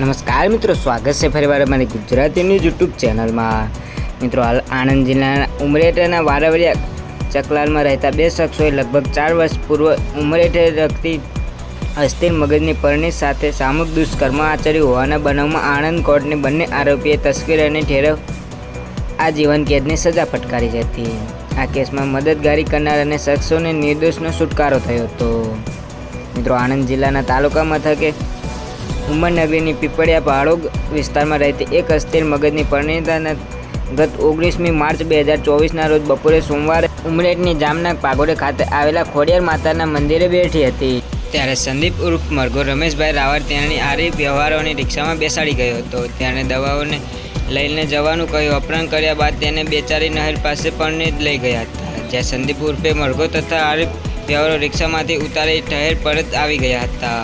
નમસ્કાર મિત્રો, સ્વાગત છે ફરીવાર અમારી ગુજરાતીની યુટ્યુબ ચેનલમાં. મિત્રો, હાલ આણંદ જિલ્લાના ઉમરેઠાના વારાવરિયા ચકલાલમાં રહેતા બે શખ્સોએ લગભગ ચાર વર્ષ પૂર્વ ઉમરેઠે રખતી અસ્થિર મગજની પરણી સાથે સામૂહિક દુષ્કર્મ આચર્યું હોવાના બનાવમાં આણંદ કોર્ટની બંને આરોપીએ તસ્કર અને ઠેરવ આ જીવન કેદની સજા ફટકારી હતી આ કેસમાં મદદગારી કરનાર અને શખ્સોને નિર્દોષનો છુટકારો થયો હતો. મિત્રો, આણંદ જિલ્લાના તાલુકા મથકે ઉમરનગરીની પીપળિયા પહાડો વિસ્તારમાં રહેતી એક અસ્થિર મગજની પરિણીતાના ગત ઓગણીસમી માર્ચ બે હજાર ચોવીસના રોજ બપોરે સોમવારે ઉમરેટની જામના પાગોડે ખાતે આવેલા ખોડિયાર માતાના મંદિરે બેઠી હતી. ત્યારે સંદીપ ઉર્ફ મરઘો રમેશભાઈ રાવળ તેની આરી વ્યવહારોની રિક્ષામાં બેસાડી ગયો હતો. તેણે દવાઓને લઈને જવાનું કહ્યું. અપહરણ કર્યા બાદ તેને બેચારી નહેર પાસે પણ લઈ ગયા હતા. જ્યાં સંદીપ ઉર્ફે મરઘો તથા આરીફ વ્યવહારો રિક્ષામાંથી ઉતારી ઠહેર પરત આવી ગયા હતા.